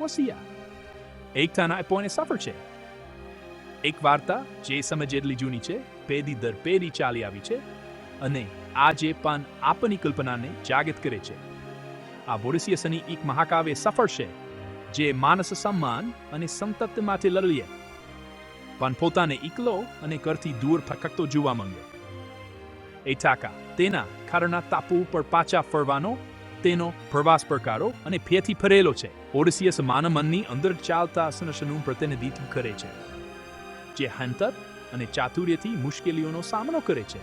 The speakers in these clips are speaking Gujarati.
વસિયા એકતાના પોઈને સફર છે એક વાર્તા જે સમય જેટલી જૂની છે પેઢી દર પેઢી ચાલી આવી છે અને આજે પણ આપની કલ્પનાને જાગૃત કરે છે આ બોરિસિયસની એક મહાકાવ્ય સફળ છે જે માનસ સન્માન અને સંતત્વમાંથી લડીએ પણ પોતાને એકલો અને કરથી દૂર ફટકતો જોવા માંગ્યો એ ટાકા તેના ખારના તાપુ ઉપર પાછા ફરવાનો તેનો પ્રવાસ પ્રકારો અને ફેથી ફરેલો છે. ઓડિસિયસ માનવ મનની અંદર ચાલતા સનસનું પ્રતિનિધિત્વ કરે છે, જે હંતર અને ચાતુર્યથી મુશ્કેલીઓનો સામનો કરે છે.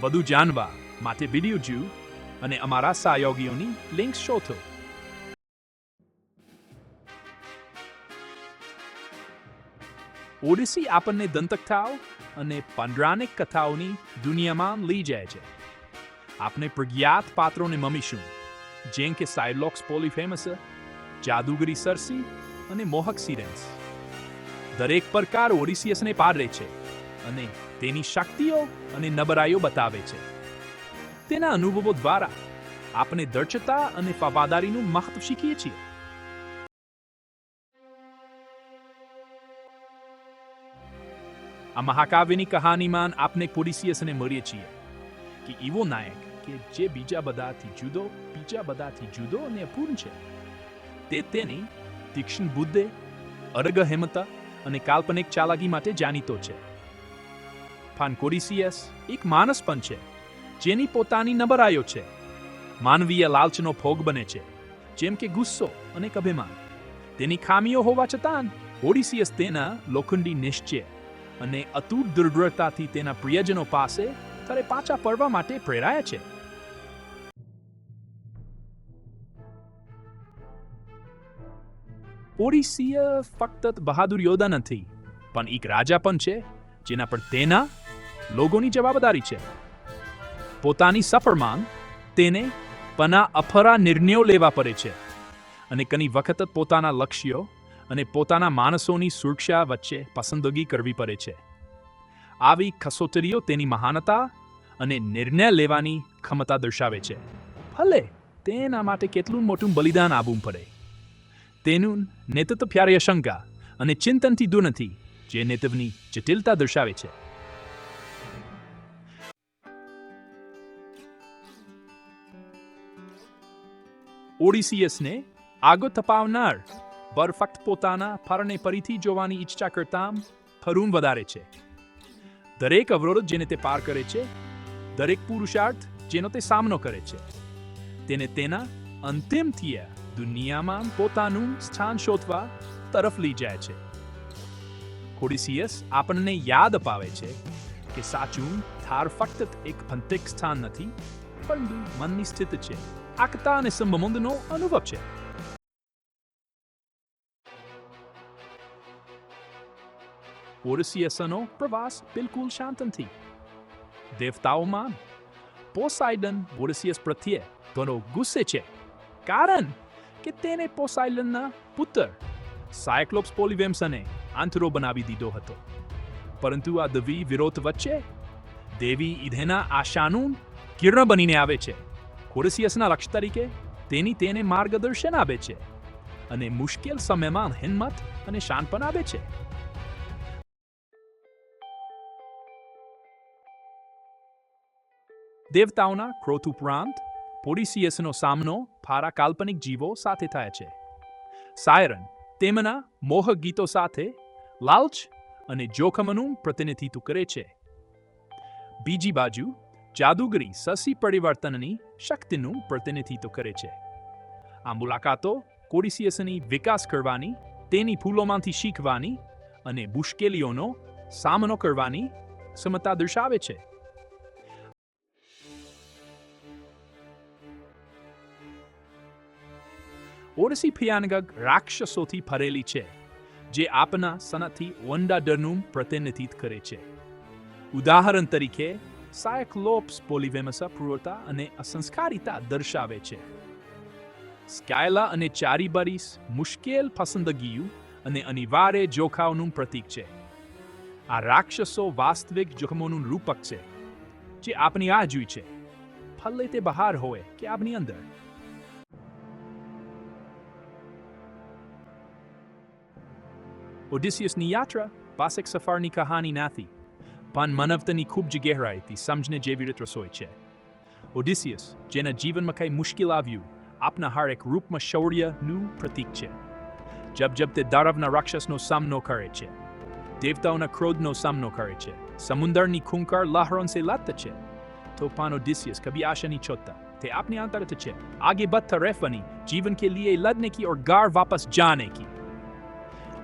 વધુ જાણવા માટે વીડિયો જીવ અને અમારા સહયોગીઓની લિંક શોધો. ઓડિસી આપણને દંતકથાઓ અને પંડરાનિક કથાઓની દુનિયામાં લઈ જાય છે. આપણે પ્રજ્ઞાત પાત્રોને મમીશું. જેમ કે સાઇલોક્સ પોલીફેમસ, જાદુગરી સરસી અને મોહક સિરેન્સ. દરેક પ્રકાર ઓડિસિયસને પારે છે અને તેની શક્તિઓ અને નબરાઈઓ બતાવે છે. તેના અનુભવો દ્વારા આપણે દર્શતા અને વફાદારીનું મહત્વ શીખીએ છીએ. આ મહાકાવ્યની કહાનીમાં આપણે પોડિસિયસને મળીએ છીએ કે એવો નાયક કે જે બીજા બધાથી જુદો, બીજા બધાથી જુદો અને અપૂર્ણ છે. તે તેની તીક્ષ્ણ બુદ્ધે અરગ હેમતા અને કાલ્પનિક ચાલાકી માટે જાણીતો છે. પણ એક માણસ પણ છે, જેની પોતાની નબળાઈઓ છે. માનવીય લાલચનો ભોગ બને છે, જેમ કે ગુસ્સો અને અભિમાન. તેની ખામીઓ હોવા છતાં, ઓડિસિયસ તેના લોખંડી નિશ્ચય અને અતૂટ દૃઢતાથી તેના પ્રિયજનો પાસે ત્યારે પાછા પડવા માટે પ્રેરાયા છે. ઓડિસિય ફક્ત બહાદુર યોદ્ધા નથી, પણ એક રાજા પણ છે, જેના પર તેના લોકોની જવાબદારી છે. પોતાની સફરમાં તેને પના અફરા નિર્ણયો લેવા પડે છે અને ઘણી વખત પોતાના લક્ષ્યો અને પોતાના માણસોની સુરક્ષા વચ્ચે પસંદગી કરવી પડે છે. આવી ખસોતરીઓ તેની મહાનતા અને નિર્ણય લેવાની ક્ષમતા દર્શાવે છે. ભલે તેના માટે કેટલું મોટું બલિદાન આપવું પડે. તેનું નેતૃત્વ શંકા અને ચિંતનથી દૂર નથી, જે નેતૃત્વની જટિલતા દર્શાવે છે. ઓડિસિયસને આગો તપાવનાર બર ફક્ત પોતાના ફરને ફરીથી જોવાની ઈચ્છા કરતા ફરૂમ વધારે છે. દરેક અવરોધ જેને તે પાર કરે છે, દરેક પુરુષાર્થ જેનો તે સામનો કરે છે, તેને તેના અંતિમ થિયા દુનિયામાં પોતાનું સ્થાન શોધવા તરફ લઈ જાય છે. કોડિસિયસ આપણને યાદ અપાવે છે કે સાચું થાર ફક્ત એક ભંતિક સ્થાન નથી, પરંતુ મનની સ્થિતિ છે. આકતા અને સંબંધનો અનુભવ છે. ઓરસિયસનો પ્રવાસ બિલકુલ શાંત નથી. દેવતાઓમાં પોસાઇડન ઓરસિયસ પ્રત્યે ઘણો ગુસ્સે છે. કારણ કે તેને પોસાઇડનના પુત્ર, સાયક્લોપ્સ પોલિવેમ્સને આંતરો બનાવી દીધો હતો. પરંતુ આ દવી વિરોધ વચ્ચે દેવી ઇધેના આશાનું કિરણ બનીને આવે છે. કોરસિયસના લક્ષ તરીકે તેની તેને માર્ગદર્શન આપે છે અને મુશ્કેલ સમયમાં હિંમત અને શાનપણ આપે છે. દેવતાઓના ક્રોધ ઉપરાંત પોડિસિયસનો સામનો ફારા કાલ્પનિક જીવો સાથે થાય છે. સાયરન તેમના મોહક ગીતો સાથે, લાલચ અને જોખમનું પ્રતિનિધિત્વ કરે છે. બીજી બાજુ જાદુગરી સસી પરિવર્તનની શક્તિનું પ્રતિનિધિત્વ કરે છે. આ મુલાકાતો કોડિસિયસની વિકાસ કરવાની, તેની ભૂલોમાંથી શીખવાની અને મુશ્કેલીઓનો સામનો કરવાની ક્ષમતા દર્શાવે છે. ઓરસી ભયાનક રાક્ષસોથી ભરેલી છે, જે આપના સનાથી વંડા ડરનું પ્રતિનિધિત્વ કરે છે. ઉદાહરણ તરીકે, સાયક્લોપ્સ પોલિવેમસા ક્રૂરતા અને અસંસ્કારિતા દર્શાવે છે. સ્કાયલા અને ચારીબરીસ મુશ્કેલ પસંદગીયું અને અનિવાર્ય જોખાવનું પ્રતીક છે. આ રાક્ષસો વાસ્તવિક જોખમોનું રૂપક છે, જે આપની આ જોઈ છે. ફલે તે બહાર હોય કે આપની અંદર. ઓડિસિયસની યાત્રા પાસેક સફારની કહાની નથી પણ માનવતાની ખૂબ જ ગહેરાઈથી સમજને જેવી રીત રસોઈ છે ઓડિસિયસ જેના જીવનમાં કંઈ મુશ્કેલ આવ્યું આપના હારેક રૂપમાં શૌર્યનું પ્રતીક છે જબ જબ તે દારવના રાક્ષસનો સામનો કરે છે દેવતાઓના ક્રોધનો સામનો કરે છે સમુદ્રની ખૂંકાર લાહરોન સે લાત છે તો પાન ઓડિસિયસ કભી આશાની છોતા તે આપની અંતરત છે આગે બદતા રહેવાની જીવન કે લીએ લડને કી ઓર ગાર વાપસ જાને કી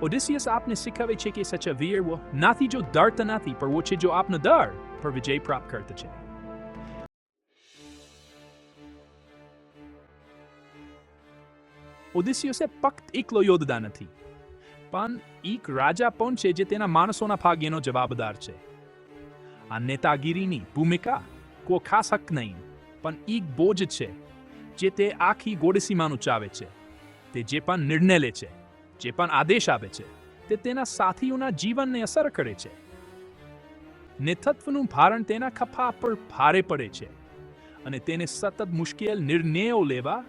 ઓડિસિયસ આપને શીખવે છે કે સચ વીર નાથી જો ડરતા નથી પણ વો છે જો આપનો ડર પર વિજય પ્રાપ્ત કરતા છે ઓડિસિયસે ફક્ત એકલો યોદ્ધા નથી પણ એક રાજા પણ છે જે તેના માણસોના ભાગ્યનો જવાબદાર છે આ નેતાગીરીની ભૂમિકા કોઈ ખાસ હક નહીં પણ એક બોજ છે જે તે આખી ગોડસીમાનું ચાવે છે તે જે પણ નિર્ણય લે છે જે પણ આદેશ આપે છે, તે તેના સાથીઓના જીવનને અસર કરે છે. નેતૃત્વનું ભારણ તેના ખભા પર ભારે પડે છે અને તેને સતત મુશ્કેલ નિર્ણયો લેવા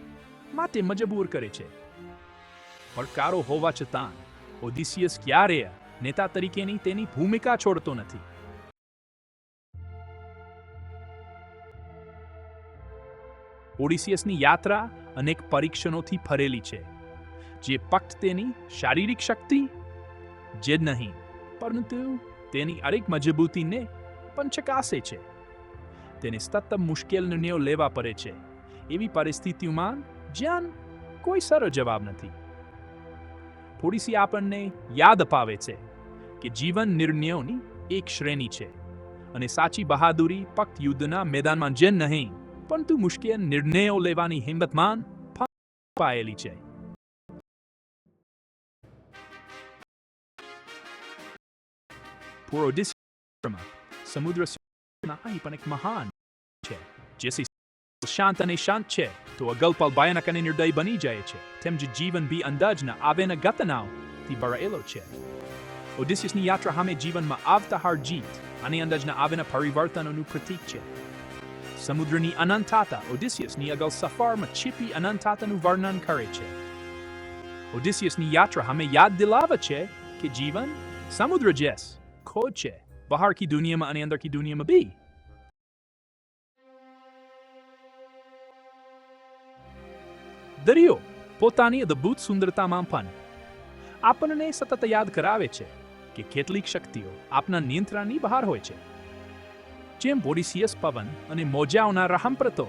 માટે મજબૂર કરે છે. પડકારો હોવા છતાં ઓડિસિયસ ક્યારેય નેતા તરીકેની તેની ભૂમિકા છોડતો નથી. ઓડિસિયસની યાત્રા અનેક પરીક્ષણોથી ભરેલી છે. જે ફક્ત તેની શારીરિક શક્તિ જ નહીં, પરંતુ તેની અરેક મજબૂતીને પણ ચકાસે છે. તેને સતત મુશ્કેલ નિર્ણયો લેવા પડે છે. એવી પરિસ્થિતિઓમાં જ્યાં કોઈ સરળ જવાબ નથી. થોડીસી આપણને યાદ અપાવે છે કે જીવન નિર્ણયોની એક શ્રેણી છે અને સાચી બહાદુરી ફક્ત યુદ્ધના મેદાનમાં જ નહીં, પરંતુ મુશ્કેલ નિર્ણયો લેવાની હિંમતમાં પાયેલી છે. પૂરો દિશામાં સમુદ્ર અહીં પણ એક મહાન છે જે સી શાંત અને શાંત છે. તો અગલપાલ ભયાનક અને નિર્દય બની જાય છે. તેમ જ જીવન બી અંદાજના આવેના ગતનાઓથી ભરાયેલો છે. ઓડિસિયસની યાત્રા સામે જીવનમાં આવતા હાર જીત અને અંદાજના આવેના પરિવર્તનોનું પ્રતીક છે. સમુદ્રની અનંતતા ઓડિસિયસની અગલ સફરમાં છીપી અનંતતાનું વર્ણન કરે છે. ઓડિસિયસની યાત્રા હમે યાદ દિલાવે છે કે જીવન સમુદ્ર જેસ ખોજ છે બહાર કી દુનિયામાં અને અંદર કી દુનિયામાં બી દરિયો, પોતાની અદ્ભુત સુંદરતામાં પણ. આપણને સતત યાદ કરાવે છે કે કેટલીક શક્તિઓ આપના નિયંત્રણની બહાર હોય છે. જેમ બોડિસિયસ પવન અને મોજાઓના રહમપ્રતો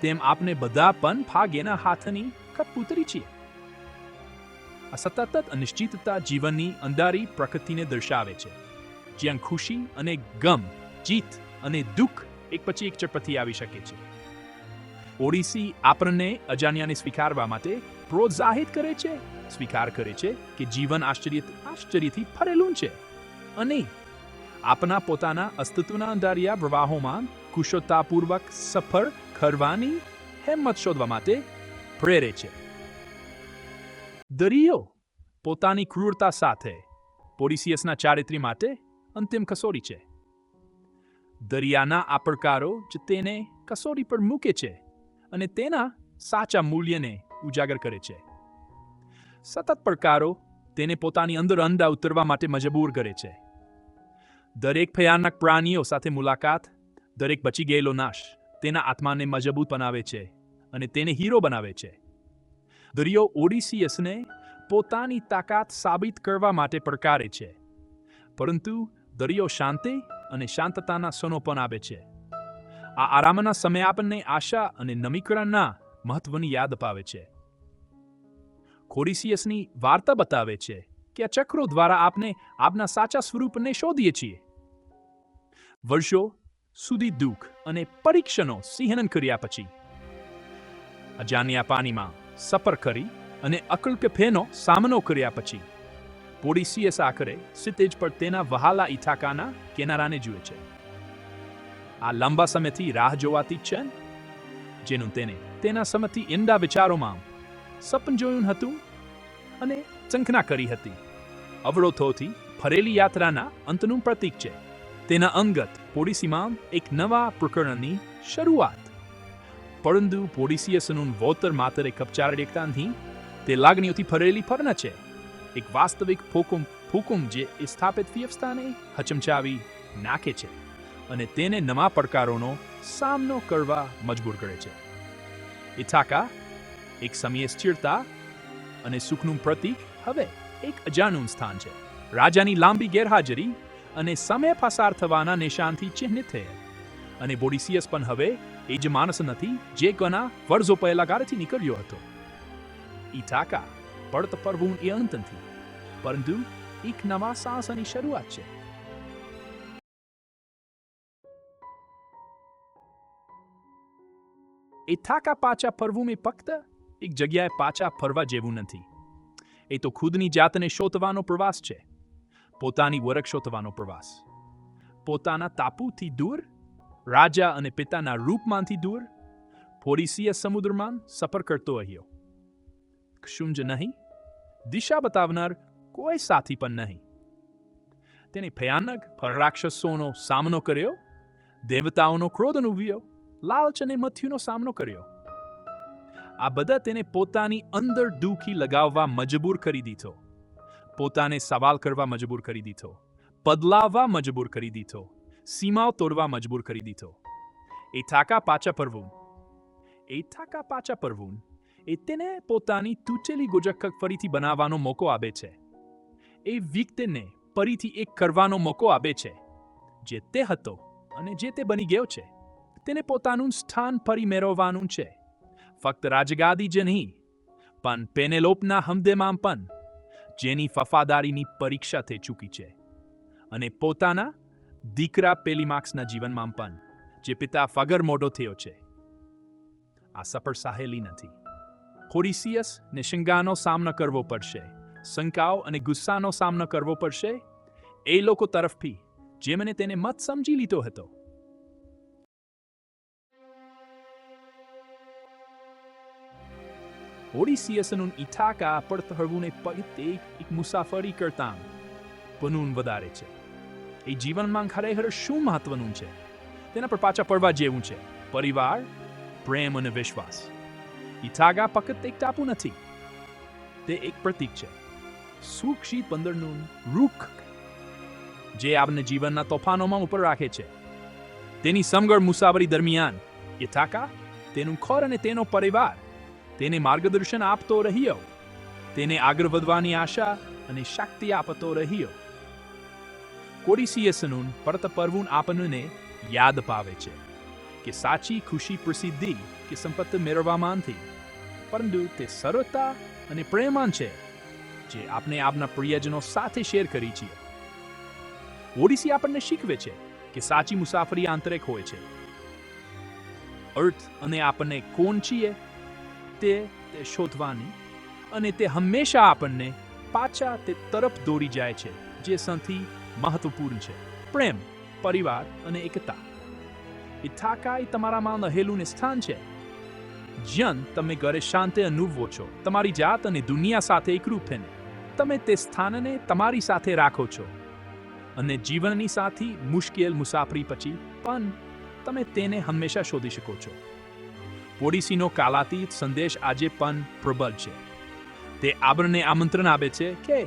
તેમ આપને બધા પણ ભાગ્યના હાથની કપૂતરી છીએ. આ સતત અનિશ્ચિતતા જીવનની અંધારી પ્રકૃતિને દર્શાવે છે. જ્યાં ખુશી અને ગમ, જીત અને દુઃખ એક પછી એક ચટપથી આવી શકે છે. ઓડિસી આપણને અજાણ્યાને સ્વીકારવા માટે પ્રોત્સાહિત કરે છે, સ્વીકાર કરે છે કે જીવન આશ્ચર્ય, આશ્ચર્યથી ભરેલું છે. અને આપના પોતાના અસ્તિત્વના અંધારિયા પ્રવાહોમાં કુશળતાપૂર્વક સફળ કરવાની હિંમત શોધવા માટે પ્રેરે છે. દરિયો પોતાની ક્રૂરતા સાથે પોડિસિયસના ચારિત્ર્ય માટે અંતિમ કસોરી છે. દરિયાના આ પડકારો જ તેને કસોરી પર મૂકે છે અને તેના સાચા મૂલ્યને ઉજાગર કરે છે. સતત પડકારો તેને પોતાની અંદર અંદા ઉતરવા માટે મજબૂર કરે છે. દરેક ભયાનક પ્રાણીઓ સાથે મુલાકાત, દરેક બચી ગયેલો નાશ તેના આત્માને મજબૂત બનાવે છે અને તેને હીરો બનાવે છે. દરિયો ઓડિસિયસને પોતાની તાકાત સાબિત કરવા માટે પડકારે છે. પરંતુ દરિયો શાંતિ અને શાંતતાના સોનોપન આપે છે. આ આરામના સમય આપણને આશા અને નમીકરણના મહત્વની યાદ અપાવે છે. કોરિસિયસની વાર્તા બતાવે છે કે આ ચક્રો દ્વારા આપણે આપના સાચા સ્વરૂપને શોધીએ છીએ. વર્ષો સુધી દુઃખ અને પરીક્ષણો સિંહનન કર્યા પછી, અજાણ્યા પાણીમાં સફર કરી અને અકલ્પ્ય ફેનો સામનો કર્યા પછી પોડિસિયસ આખરે સિતેજ પર તેના વહાલા ઇથાકાના કેનારાને જુએ છે. આ લાંબા સમયથી રાહ જોવાતી છે જેનું તેને તેના સમયથી ઈંડા વિચારોમાં સપન જોયું હતું અને ચંખના કરી હતી. અવરોધોથી ફરેલી યાત્રાના અંતનું પ્રતીક છે. તેના અંગત પોડિસીમાં એક નવા પ્રકરણની શરૂઆત. પરંતુ પોડિસિયસનું વોતર માત્ર એક ઉપચાર એકતા તે લાગણીઓથી ફરેલી ફરના છે. એક વાસ્તવિક ફોકુમ, ફુકુમ જે સ્થાપિત વ્યવસ્થાને હચમચાવી નાખે છે અને તેને નવા પડકારોનો સામનો કરવા મજબૂર કરે છે. ઇથાકા એક સમયે સ્થિરતા અને સુખનું પ્રતીક હવે એક અજાણું સ્થાન છે. રાજાની લાંબી ગેરહાજરી અને સમય પસાર થવાના નિશાનથી ચિહ્નિત થયા અને બોડિસિયસ પણ હવે એ જ માણસ નથી જે ઘણા વર્ષો પહેલા ગારેથી નીકળ્યો હતો. ઇથાકા પડત પડવું એ અંત નથી પરંતુ એક નવા સાહસની શરૂઆત છે. ઇથાકા પાછા ફરવું એ ફક્ત એક જગ્યાએ પાછા ફરવા જેવું નથી. એ તો ખુદની જાતને શોધવાનો પ્રવાસ છે. પોતાની વરખ શોધવાનો પ્રવાસ. પોતાના તાપુથી દૂર, રાજા અને પિતાના રૂપમાંથી દૂર પોરિસીય સમુદ્રમાં સફર કરતો રહ્યો. ક્ષુંજ નહીં દિશા બતાવનાર કોઈ સાથી પણ નહીં. તેને ભયાનક રાક્ષસોનો સામનો કર્યો, દેવતાઓનો ક્રોધ અનુભવ્યો, લાલચ અને મથ્યુનો સામનો કર્યો. આ બધા તેને પોતાની અંદર દુઃખી લગાવવા મજબૂર કરી દીધો. પોતાને સવાલ કરવા મજબૂર કરી દીધો. બદલાવવા મજબૂર કરી દીધો. સીમાઓ તોડવા મજબૂર કરી દીધો. એ થાકા પાછા પરવું એ થાકા પાછા પરવું એ તેને પોતાની તૂટેલી ગુજકક ફરીથી બનાવવાનો મોકો આપે છે. એ વ્યક્તિને ફરીથી એક કરવાનો મોકો આપે છે. જે તે હતો અને જે તે બની ગયો છે, તેને પોતાનું સ્થાન ફરી મેળવવાનું છે. ફક્ત રાજગાદી જ નહીં, પણ પેનેલોપના હમદેમાં પણ, જેની વફાદારીની પરીક્ષા થઈ ચૂકી છે. અને પોતાના દીકરા પેલીમાર્ક્સના જીવનમાં પણ, જે પિતા ફગર મોટો થયો છે. આ સફળ સાહેલી નથી. હોરિસિયસ ને શિંગાનો સામનો કરવો પડશે, શંકાઓ અને ગુસ્સાનો સામનો કરવો પડશે? એ લોકો તરફથી, જેમણે તેને મત સમજી લીધો હતો. ઓડિસિયસનું ઇથાકા પડત હળવુંને પગતે એક મુસાફરી કરતા બનવું વધારે છે. એ જીવનમાં ખરેખર શું મહત્વનું છે? તેના પર પાછા પડવા જેવું છે. પરિવાર, પ્રેમ અને વિશ્વાસ. ઇથાગા ફક્ત એક ટાપુ નથી. તે એક પ્રતીક છે. સુક્ષી પંદરનું રૂખ જે આપને જીવનના તોફાનોમાં ઉપર રાખે છે. તેની સમગળ મુસાફરી દરમિયાન ઇથાકા તેનું ખોર અને તેનો પરિવાર તેને માર્ગદર્શન આપતો રહ્યો. તેને આગળ વધવાની આશા અને શક્તિ આપતો રહ્યો. કોડિસિયસનું પરત પરવું આપણને યાદ પાવે છે કે સાચી ખુશી પ્રસિદ્ધિ કે સંપત્તિ મેળવવામાંથી પરંતુ તે સરળતા અને પ્રેમાન છે, જે આપણે આપના પ્રિયજનો સાથે શેર કરી છીએ ઓડિસી આપણને શીખવે છે કે સાચી મુસાફરી આંતરિક હોય છે. અર્થ અને આપણને કોણ છીએ, તે તે શોધવાની અને તે હંમેશા આપણને પાછા તે તરફ દોરી જાય છે, જે સૌથી મહત્વપૂર્ણ છે. પ્રેમ, પરિવાર અને એકતા. ઇથાકા એ તમારામાં રહેલું સ્થાન છે. જ્યાં તમે ઘરે શાંતિ અનુભવો છો. તમારી જાત અને દુનિયા સાથે એકરૂપ થઈને. તમે તે સ્થાનને તમારી સાથે રાખો છો. અને જીવનની સાથી મુશ્કેલ મુસાફરી પછી પણ તમે તેને હંમેશા શોધી શકો છો. પોડીસીનો કાલાતીત સંદેશ આજે પણ પ્રબળ છે. તે આપણને આમંત્રણ આપે છે કે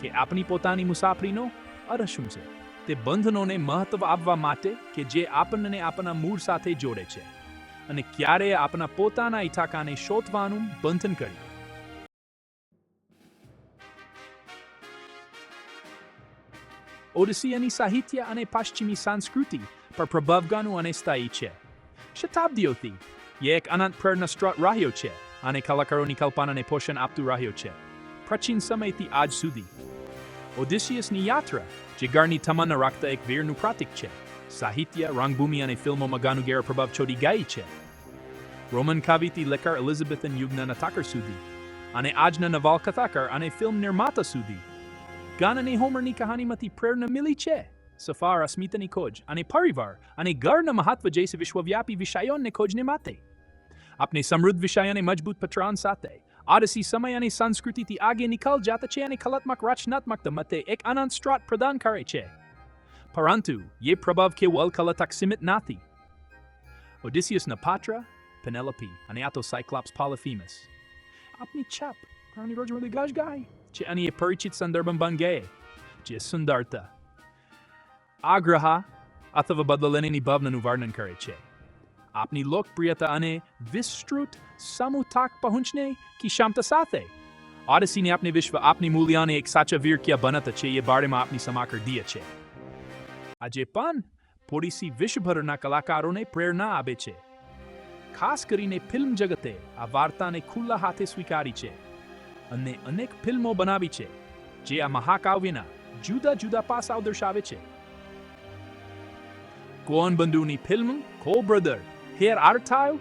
કે આપણી પોતાની મુસાફરીનો અર્થ છે? તે બંધનોને મહત્વ આપવા માટે કે જે આપણને આપણા મૂળ સાથે જોડે છે. અને ક્યારે આપના પોતાના ઇથાકાને શોધવાનું બંધન કર્યું? ઓડિસિયાની સાહિત્ય અને પશ્ચિમી સંસ્કૃતિ પર પ્રભાવગાનું અને સ્થાયી છે. શતાબ્દીઓથી એ એક અનંત પ્રેરણા સ્ત્રોત રહ્યો છે અને કલાકારોની કલ્પનાને પોષણ આપતું રહ્યો છે. પ્રાચીન સમયથી આજ સુધી. ઓડિસિયસની યાત્રા, જે ગળની તમન્ના રાખતા એક વીરનું પ્રતીક છે, સાહિત્ય, રંગભૂમિ અને ફિલ્મોમાં ગાનું ગેર પ્રભાવ છોડી ગઈ છે. રોમન કાવ્યથી લેખર એલિઝાબેથન યુગના નતાકર સુધી અને આજના નવલકથાકાર અને ફિલ્મ નિર્માતા સુધી ગાન અને હોમરની કહાનીમાંથી પ્રેરણા મિલી છે સફાર અસ્મિતાની ખોજ અને પરિવાર અને ઘરના મહત્વ જૈસે વિશ્વવ્યાપી વિષયોને ખોજને માટે આપણે સમૃદ્ધ વિષય અને મજબૂત પત્રાન સાથે આરસી સમય અને સંસ્કૃતિથી આગે નિકલ જાત છે અને કલાત્મક રચનાત્મકતા મતે એક અનંત સ્ત્રોત પ્રદાન કરે છે પરંતુ ये પ્રભાવ કેવલ કલા તક સીમિત નથી ઓડિસિયસના પાત્ર પેનેલોપી અને આ તો સાયક્લોપ્સ પોલિફેમસ આપની છાપ ઘણી રોજ મળી ગાજ ગાય છે અને એ પરિચિત સંદર્ભમાં બન જે સુંદરતા આગ્રહ અથવા બદલની ભાવનાનું વર્ણન કરે છે આપની લોકપ્રિયતા અને વિસ્તૃત સમુથાક પહોંચને કી ક્ષમતા સાથે ઓડિસીને આપને વિશ્વ આપની મૂલ્યાને એક સાચા વીર ક્યાં બનત છે એ બારેમાં આપની સમાકર દીએ છે આજે પણ પોડીસી વિશ્વભરના કલાકારોને પ્રેરણા આપે છે ખાસ કરીને ફિલ્મ જગતે આ વાર્તાને ખુલ્લા હાથે સ્વીકારી છે અને અનેક ફિલ્મો બનાવી છે, જે આ મહાકાવ્યના જુદા જુદા પાસાઓ દર્શાવે છે. કોન બંધુની ફિલ્મ કો બ્રધર, હેર આર્થાવ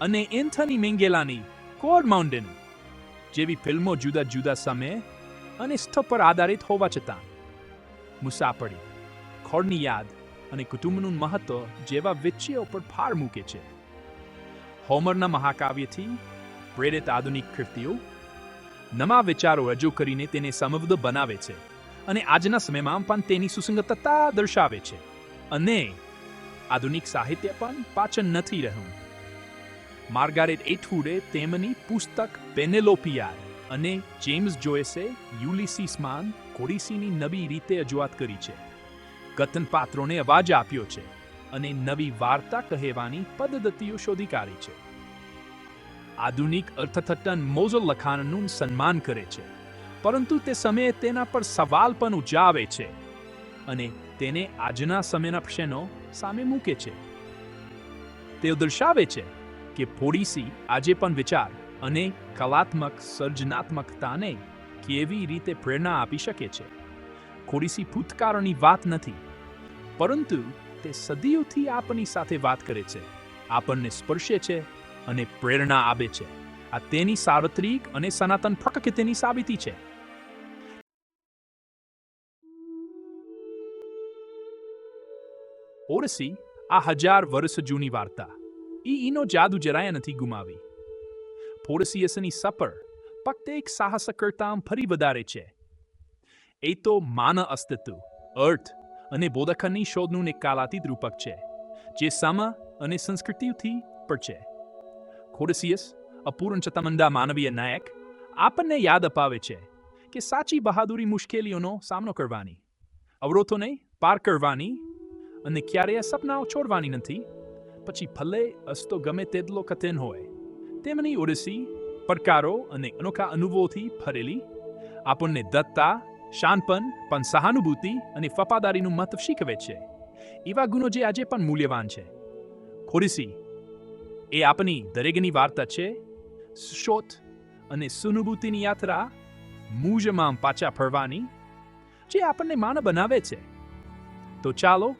અને એન્થની મેંગેલાની કોડ માઉન્ટેન જેવી ફિલ્મો જુદા જુદા સમય અને સ્થળ પર આધારિત હોવા છતાં મુસાફરી, ખોળની યાદ અને કુટુંબનું મહત્વ જેવા વિષયો પર ભાર મૂકે છે. હોમરના મહાકાવ્યથી પ્રેરિત આધુનિક કૃતિઓ નવા વિચારો રજૂ કરીને તેને સમૃદ્ધ બનાવે છે અને આજના સમયમાં પણ તેની સુસંગતતા દર્શાવે છે અને આધુનિક સાહિત્ય પણ પાચન નથી રહ્યું. માર્ગારેટ એટવુડે તેમની પુસ્તક પેનેલોપિયાર અને જેમ્સ જોયસે યુલિસીસમાન કોડિસીની નવી રીતે રજૂઆત કરી છે. કથન પાત્રોને અવાજ આપ્યો છે. અને નવી વાર્તા કહેવાની પદ્ધતિઓ શોધી કાઢી છે. આધુનિક અર્થઘટન મોઝલ લખાણનું સન્માન કરે છે, પરંતુ તે સમયે તેના પર સવાલ પણ ઉજાવે છે અને તેને આજના સમયના પ્રશ્નો સામે મૂકે છે. તેઓ દર્શાવે છે કે પોડીસી આજે પણ વિચાર અને કલાત્મક સર્જનાત્મકતાને કેવી રીતે પ્રેરણા આપી શકે છે. ખોડીસી ભૂતકાળની વાત નથી, પરંતુ તે સદીઓથી આપની સાથે વાત કરે છે, આપણને સ્પર્શે છે અને પ્રેરણા આપે છે. આ તેની સાર્વત્રિક અને સનાતન પ્રકૃતિની સાબિતી છે. ઓરસી, આ હજાર વર્ષ જૂની વાર્તા. ઈ ઈનો જાદુ જરાય નથી ગુમાવી. પોરસીયસની સફર ફક્ત એક સાહસ ફરી વધારે છે. એ તો માન અસ્તિત્વ, અર્થ અને બોધખંડની શોધનું એક કાલાતીત રૂપક છે, જે સામા અને સંસ્કૃતિથી પર છે. ખોડસિયસ, અપૂર્ણ ચતામંદા માનવીય નાયક, આપણને યાદ અપાવે છે કે સાચી બહાદુરી મુશ્કેલીઓનો સામનો કરવાની અવરોધોને પાર કરવાની અને ક્યારેય સપનાઓ છોડવાની નથી. પછી ભલે અસ્તો ગમે તેટલો કથિન હોય, તેમની ઓડિસી પડકારો અને અનોખા અનુભવોથી ભરેલી, આપણને દત્તા શાનપન પણ સહાનુભૂતિ અને વફાદારીનું મહત્વ શીખવે છે. એવા ગુણો જે આજે પણ મૂલ્યવાન છે. ખોરીસી, એ આપની દરેકની વાર્તા છે. શોધ અને સુનુભૂતિની યાત્રા મૂજમાં પાછા ફરવાની જે આપણને માન બનાવે છે. તો ચાલો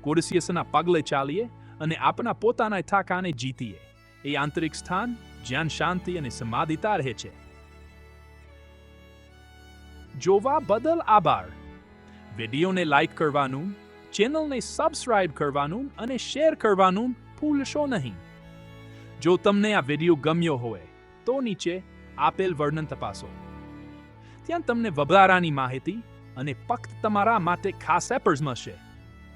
કોરસિયસના પગલે ચાલીએ અને આપણા પોતાના થાકાને જીતીએ. એ આંતરિક સ્થાન જ્યાં શાંતિ અને સમાધિતા રહે છે. જોવા બદલ આભાર. વિડીયોને લાઈક કરવાનું, ચેનલને સબસ્ક્રાઇબ કરવાનું અને શેર કરવાનું ભૂલશો નહીં. જો તમને આ વીડિયો ગમ્યો હોય, તો નીચે આપેલ વર્ણન તપાસો. ત્યાં તમને વધારાની માહિતી અને ફક્ત તમારા માટે ખાસ એપર્સ મળશે.